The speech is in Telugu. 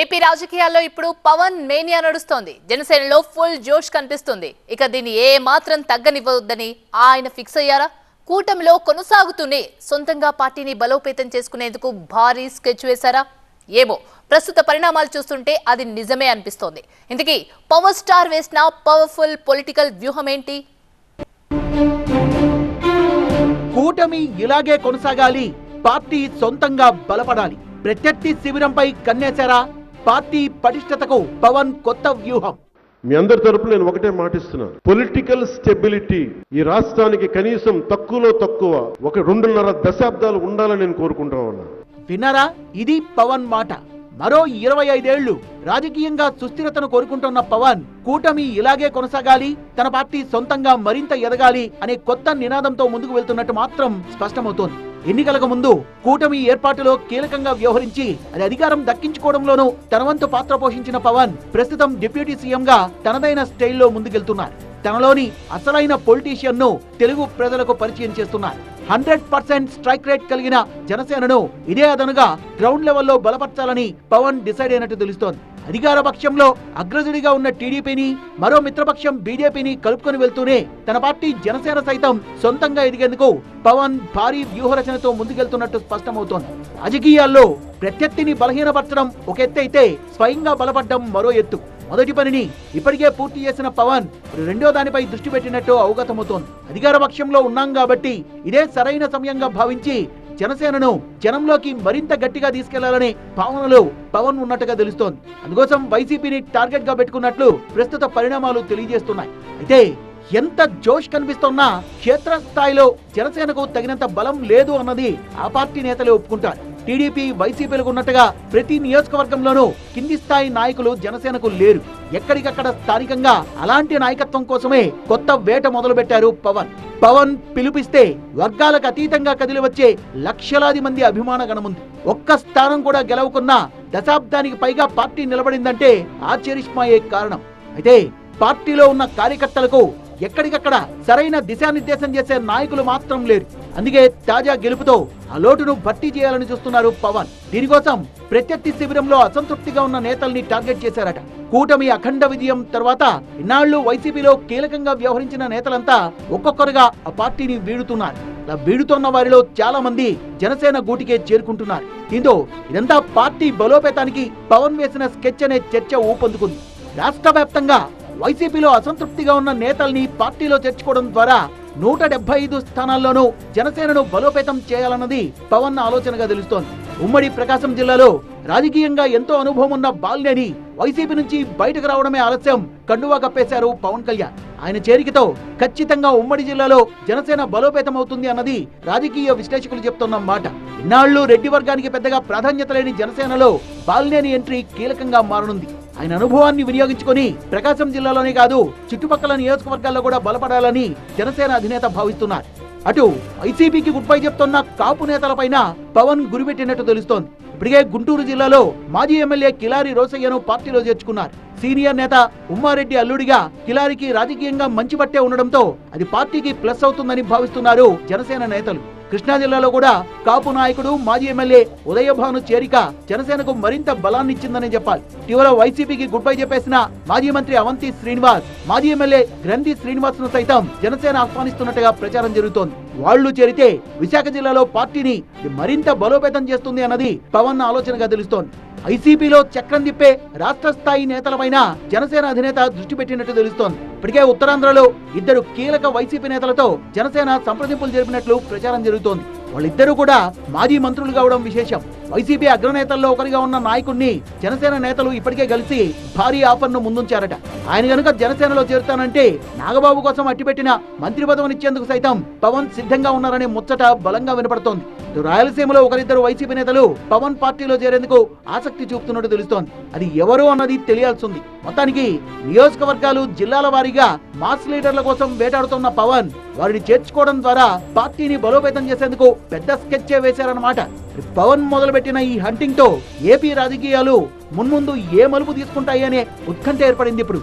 ఏపీ రాజకీయాల్లో ఇప్పుడు పవన్ మేనియా నడుస్తోంది. జనసేనలో ఫుల్ జోష్ కనిపిస్తుంది. ఇక దీన్ని ఏ మాత్రం తగ్గనివ్వద్దని ఆయన ఫిక్స్ అయ్యారా? కూటమిలో కొనసాగుతూనే సొంతంగా పార్టీని బలోపేతం చేసుకునేందుకు భారీ స్కెచ్ వేశారా? ఏమో ప్రస్తుత పరిణామాలు చూస్తుంటే అది నిజమే అనిపిస్తోంది. ఇంతకీ పవర్ స్టార్ వేసిన పవర్ఫుల్ పొలిటికల్ వ్యూహం ఏంటి? కూటమి ఇలాగే కొనసాగాలి. పార్టీ సొంతంగా బలపడాలి. ప్రత్యర్థి శిబిరంపై కన్నేశారా? పార్టీ పటిష్టతకు పవన్ కొత్త వ్యూహం. మీ అందరి తరపు నేను ఒకటే మాటిస్తున్నాను. పొలిటికల్ స్టెబిలిటీ ఈ రాష్ట్రానికి కనీసం తక్కువలో తక్కువ ఒక రెండున్నర దశాబ్దాలు ఉండాలని నేను కోరుకుంటా ఉన్నా విన్నారా? ఇది పవన్ మాట. మరో ఇరవై ఐదేళ్ళు రాజకీయంగా సుస్థిరతను కోరుకుంటున్న పవన్ కూటమి ఇలాగే కొనసాగాలి తన పార్టీ సొంతంగా మరింత ఎదగాలి అనే కొత్త నినాదంతో ముందుకు వెళ్తున్నట్టు మాత్రం స్పష్టమవుతోంది. ఎన్నికలకు ముందు కూటమి ఏర్పాటులో కీలకంగా వ్యవహరించి అది అధికారం దక్కించుకోవడంలోనూ తనవంతు పాత్ర పోషించిన పవన్ ప్రస్తుతం డిప్యూటీ సీఎంగా తనదైన స్టైల్లో ముందుకెళ్తున్నారు. తనలోని అసలైన పొలిటీషియన్ను తెలుగు ప్రజలకు పరిచయం చేస్తున్నారు. హండ్రెడ్ పర్సెంట్ స్ట్రైక్ రేట్ కలిగిన జనసేనను ఇదే అదనుగా గ్రౌండ్ లెవెల్లో బలపరచాలని పవన్ డిసైడ్ అయినట్టు తెలుస్తోంది. అధికార పక్షంలో అగ్రజుడిగా ఉన్న టీడీపీని మరో మిత్రపక్షం బీజేపీని కలుపుకొని వెళ్తూనే తన పార్టీ జనసేన సైతం సొంతంగా ఎదిగేందుకు పవన్ భారీ వ్యూహరచనతో ముందుకెళ్తున్నట్టు స్పష్టమవుతోంది. రాజకీయాల్లో ప్రత్యర్థిని బలహీనపరచడం ఒక ఎత్తు అయితే స్వయంగా బలపడ్డం మరో ఎత్తు. మొదటి పనిని ఇప్పటికే పూర్తి చేసిన పవన్ రెండో దానిపై దృష్టి పెట్టినట్టు అవగతమవుతోంది. అధికార పక్షంలో ఉన్నాం కాబట్టి ఇదే సరైన సమయంగా భావించి జనసేనను జనంలోకి మరింత గట్టిగా తీసుకెళ్ళాలనే భావనలో పవన్ ఉన్నట్టుగా తెలుస్తోంది. అందుకోసం వైసీపీని టార్గెట్గా పెట్టుకున్నట్లు ప్రస్తుత పరిణామాలు తెలియజేస్తున్నాయి. అయితే ఎంత జోష్ కనిపిస్తున్నా క్షేత్రస్థాయిలో జనసేనకు తగినంత బలం లేదు అన్నది ఆ పార్టీ నేతలే ఒప్పుకుంటారు. టీడీపీ వైసీపీలకు ఉన్నట్టుగా ప్రతి నియోజకవర్గంలోనూ కింది స్థాయి నాయకులు జనసేనకు లేరు. ఎక్కడికక్కడ స్థానికంగా అలాంటి నాయకత్వం కోసమే కొత్త వేట మొదలు పెట్టారు పవన్. పవన్ పిలుపిస్తే వర్గాలకు అతీతంగా కదిలి వచ్చే లక్షలాది మంది అభిమాన గణముంది. ఒక్క స్థానం కూడా గెలవకున్నా దశాబ్దానికి పైగా పార్టీ నిలబడిందంటే ఆశ్చర్యమయ్యే కారణం. అయితే పార్టీలో ఉన్న కార్యకర్తలకు ఎక్కడికక్కడ సరైన దిశానిర్దేశం చేసే నాయకులు మాత్రం లేరు. అందుకే తాజా గెలుపుతో ఆ లోటును భర్తీ చేయాలని చూస్తున్నారు పవన్. దీనికోసం ప్రత్యర్థి శిబిరంలో అసంతృప్తిగా ఉన్న నేతల్ని టార్గెట్ చేశారట. కూటమి అఖండ విజయం తర్వాత ఇన్నాళ్ళు వైసీపీలో కీలకంగా వ్యవహరించిన నేతలంతా ఒక్కొక్కరుగా ఆ పార్టీని వీడుతున్నారు. అలా వీడుతున్న వారిలో చాలా మంది జనసేన గూటికే చేరుకుంటున్నారు. దీంతో ఇదంతా పార్టీ బలోపేతానికి పవన్ వేసిన స్కెచ్ అనే చర్చ ఊపందుకుంది. రాష్ట్ర వ్యాప్తంగా వైసీపీలో అసంతృప్తిగా ఉన్న నేతల్ని పార్టీలో చేర్చుకోవడం ద్వారా నూట డెబ్బై ఐదు స్థానాల్లోనూ జనసేనను బలోపేతం చేయాలన్నది పవన్ ఆలోచనగా తెలుస్తోంది. ఉమ్మడి ప్రకాశం జిల్లాలో రాజకీయంగా ఎంతో అనుభవం ఉన్న బాల్నేని వైసీపీ నుంచి బయటకు రావడమే ఆలస్యం కండువా కప్పేశారు పవన్ కళ్యాణ్. ఆయన చేరికతో ఖచ్చితంగా ఉమ్మడి జిల్లాలో జనసేన బలోపేతం అవుతుంది అన్నది రాజకీయ విశ్లేషకులు చెప్తున్న మాట. ఇన్నాళ్ళు రెడ్డి వర్గానికి పెద్దగా ప్రాధాన్యత లేని జనసేనలో బాలినేని ఎంట్రీ కీలకంగా మారనుంది. ఆయన అనుభవాన్ని వినియోగించుకొని ప్రకాశం జిల్లాలోనే కాదు చుట్టుపక్కల నియోజకవర్గాల్లో కూడా బలపడాలని జనసేన అధినేత భావిస్తున్నారు. అటు వైసీపీకి గుడ్ బై చెప్తున్న కాపు నేతలపైన పవన్ గురిపెట్టినట్టు తెలుస్తోంది. ఇప్పటికే గుంటూరు జిల్లాలో మాజీ ఎమ్మెల్యే కిలారి రోసయ్యను పార్టీలో చేర్చుకున్నారు. సీనియర్ నేత ఉమ్మారెడ్డి అల్లుడిగా కిలారికి రాజకీయంగా మంచి పట్టే ఉండడంతో అది పార్టీకి ప్లస్ అవుతుందని భావిస్తున్నారు జనసేన నేతలు. కృష్ణా జిల్లాలో కూడా కాపు నాయకుడు మాజీ ఎమ్మెల్యే ఉదయభాను చేరిక జనసేనకు మరింత బలాన్ని ఇచ్చిందని చెప్పాలి. ఇటీవల వైసీపీకి గుడ్ బై చెప్పేసిన మాజీ మంత్రి అవంతి శ్రీనివాస్ మాజీ ఎమ్మెల్యే గ్రంథి శ్రీనివాస్ను సైతం జనసేన ఆహ్వానిస్తున్నట్టుగా ప్రచారం జరుగుతోంది. వాళ్ళు చేరితే విశాఖ జిల్లాలో పార్టీని మరింత బలోపేతం చేస్తుంది అన్నది పవన్ ఆలోచనగా తెలుస్తోంది. ఐసీపీలో చక్రం తిప్పే రాష్ట్ర స్థాయి నేతలపైన జనసేన అధినేత దృష్టి పెట్టినట్టు తెలుస్తోంది. ఇప్పటికే ఉత్తరాంధ్రలో ఇద్దరు కీలక వైసీపీ నేతలతో జనసేన సంప్రదింపులు జరిపినట్లు ప్రచారం జరుగుతోంది. వాళ్ళిద్దరూ కూడా మాజీ మంత్రులు కావడం విశేషం. వైసీపీ అగ్రనేతల్లో ఒకరిగా ఉన్న నాయకుడిని జనసేన నేతలు ఇప్పటికే కలిసి భారీ ఆఫర్ను ముందుంచారట. ఆయన గనుక జనసేనలో చేరుతానంటే నాగబాబు కోసం అట్టిపెట్టిన మంత్రి పదవినిచ్చేందుకు సైతం పవన్ సిద్ధంగా ఉన్నారనే ముచ్చట బలంగా వినపడుతోంది. రాయలసీమలో ఒకరిద్దరు వైసీపీ నేతలు పవన్ పార్టీలో చేరేందుకు ఆసక్తి చూపుతున్నట్టు తెలుస్తోంది. అది ఎవరు అన్నది తెలియాల్సింది. మొత్తానికి నియోజకవర్గాలు జిల్లాల వారీగా మాస్ లీడర్ల కోసం వేటాడుతున్న పవన్ వారిని చేర్చుకోవడం ద్వారా పార్టీని బలోపేతం చేసేందుకు పెద్ద స్కెచ్ వేశారన్నమాట. పవన్ మొదలుపెట్టిన ఈ హంటింగ్తో ఏపీ రాజకీయాలు మున్ముందు ఏ మలుపు తీసుకుంటాయనే ఉత్కంఠ ఏర్పడింది ఇప్పుడు.